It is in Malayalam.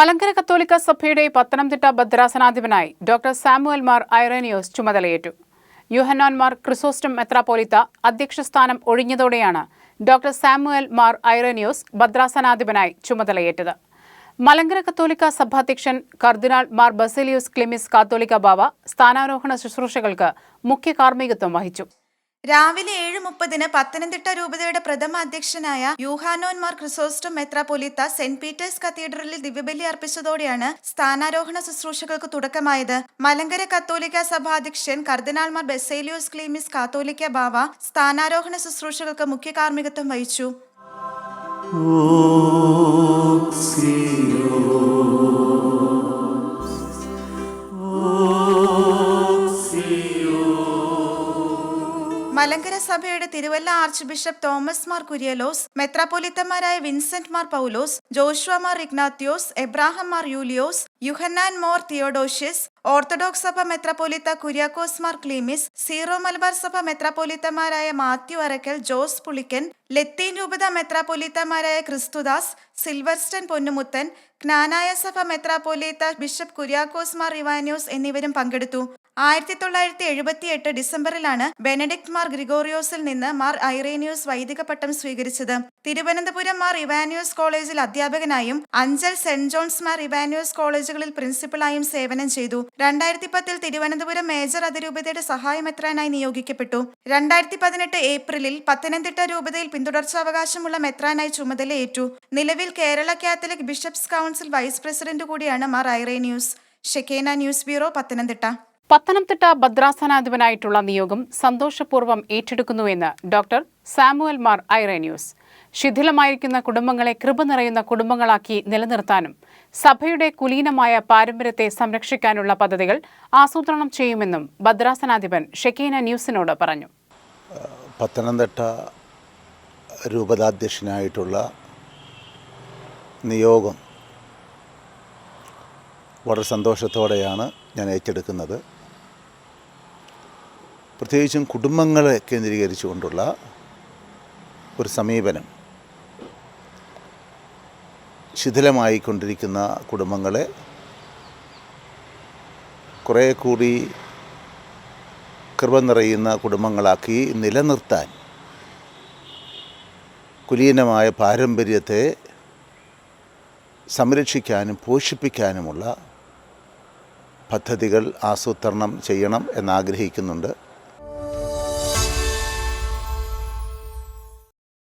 മലങ്കര കത്തോലിക്ക സഭയുടെ പത്തനംതിട്ട ഭദ്രാസനാധിപനായി ഡോക്ടർ സാമുവൽ മാർ ഐറേനിയോസ് ചുമതലയേറ്റു. യുഹന്നാൻമാർ ക്രിസോസ്റ്റം മെത്രാപോലിത്ത അധ്യക്ഷസ്ഥാനം ഒഴിഞ്ഞതോടെയാണ് ഡോക്ടർ സാമുവൽ മാർ ഐറേനിയോസ് ഭദ്രാസനാധിപനായി ചുമതലയേറ്റത്. മലങ്കര കത്തോലിക്ക സഭാധ്യക്ഷൻ കർദിനാൾ മാർ ബസേലിയോസ് ക്ലിമിസ് കാത്തോലിക്ക ബാവ സ്ഥാനാരോഹണ ശുശ്രൂഷകൾക്ക് മുഖ്യ കാർമ്മികത്വം വഹിച്ചു. രാവിലെ ഏഴ് മുപ്പതിന് പത്തനംതിട്ട രൂപതയുടെ പ്രഥമ അധ്യക്ഷനായ യൂഹാനോൻ മാർ ക്രിസോസ്റ്റം മെത്രാപൊലീത്ത സെന്റ് പീറ്റേഴ്സ് കത്തീഡ്രലിൽ ദിവ്യബലി അർപ്പിച്ചതോടെയാണ് സ്ഥാനാരോഹണ ശുശ്രൂഷകൾക്ക് തുടക്കമായത്. മലങ്കര കത്തോലിക്ക സഭാധ്യക്ഷൻ കർദിനാൾ മാർ ബെസേലിയോസ് ക്ലീമിസ് കാത്തോലിക്ക ബാവ സ്ഥാനാരോഹണ ശുശ്രൂഷകൾക്ക് മുഖ്യ കാർമ്മികത്വം വഹിച്ചു. മലങ്കര സഭയുടെ Thiruvalla archbishop Thomas Mar Koorilos മെത്രാപ്പൊലിത്തമാരായ Vincent Mar Paulose Joshua Mar Ignatios Abraham Mar Yulios Yuhanon Mor Theodosius Orthodox സഭ മെത്രാപ്പൊലിത്ത കുര്യാക്കോസ് മാർ ക്ലീമിസ് സീറോ മലബാർ സഭ മെത്രാപ്പൊലിത്തമാരായ മാത്യു അറക്കൽ ജോസ് പുളിക്കൻ ലത്തീൻ രൂപത മെത്രാപ്പൊലീത്തമാരായ ക്രിസ്തുദാസ് സിൽവർസ്റ്റൺ പൊന്നുമുത്തൻ ജ്ഞാനായ സഭ മെത്രാപ്പൊലീത്ത ബിഷപ്പ് കുര്യാക്കോസ് മാർ ഇവാനിയോസ് എന്നിവരും പങ്കെടുത്തു. ആയിരത്തി തൊള്ളായിരത്തി എഴുപത്തി എട്ട് ഡിസംബറിലാണ് ബെനഡിക്ട് മാർ ഗ്രിഗോറിയോസിൽ നിന്ന് മാർ ഐറേനിയോസ് വൈദിക പട്ടം സ്വീകരിച്ചത്. തിരുവനന്തപുരം മാർ ഇവാനിയോസ് കോളേജിൽ അധ്യാപകനായും അഞ്ചൽ സെന്റ് ജോൺസ് മാർ ഇവാനിയോസ് കോളേജുകളിൽ പ്രിൻസിപ്പളായും സേവനം ചെയ്തു. രണ്ടായിരത്തി പത്തിൽ തിരുവനന്തപുരം മേജർ അതിരൂപതയുടെ സഹായമെത്രാനായി നിയോഗിക്കപ്പെട്ടു. രണ്ടായിരത്തി പതിനെട്ട് ഏപ്രിലിൽ പത്തനംതിട്ട രൂപതയിൽ പിന്തുടർച്ചാവകാശമുള്ള മെത്രാനായി ചുമതലയേറ്റു നിലവിൽ Kerala Catholic bishops council vice president കൂടിയാണ് Mar ഐറേ news. Shekinah news bureau Pathanamthitta. Pathanamthitta ഭദ്രാസനാധിപനായിട്ടുള്ള നിയോഗം സന്തോഷപൂർവം ഏറ്റെടുക്കുന്നുവെന്ന് ഡോക്ടർ സാമുവൽ മാർ ഐറേന്യൂസ് ശിഥിലമായിരിക്കുന്ന കുടുംബങ്ങളെ കൃപ നിറയുന്ന കുടുംബങ്ങളാക്കി നിലനിർത്താനും സഭയുടെ കുലീനമായ പാരമ്പര്യത്തെ സംരക്ഷിക്കാനുള്ള പദ്ധതികൾ ആസൂത്രണം ചെയ്യുമെന്നും ഭദ്രാസനാധിപൻ ഷെക്കീന ന്യൂസിനോട് പറഞ്ഞു. പത്തനംതിട്ട രൂപതാധ്യക്ഷനായിട്ടുള്ള നിയോഗം വളരെ സന്തോഷത്തോടെയാണ് ഞാൻ ഏറ്റെടുക്കുന്നത്. പ്രത്യേകിച്ചും കുടുംബങ്ങളെ കേന്ദ്രീകരിച്ചുകൊണ്ടുള്ള ഒരു സമീപനം. ശിഥിലമായിക്കൊണ്ടിരിക്കുന്ന കുടുംബങ്ങളെ കുറേ കൂടി കൃപ നിറയുന്ന കുടുംബങ്ങളാക്കി നിലനിർത്താൻ കുലീനമായ പാരമ്പര്യത്തെ സംരക്ഷിക്കാനും പോഷിപ്പിക്കാനുമുള്ള പദ്ധതികൾ ആസൂത്രണം ചെയ്യണം എന്നാഗ്രഹിക്കുന്നുണ്ട്.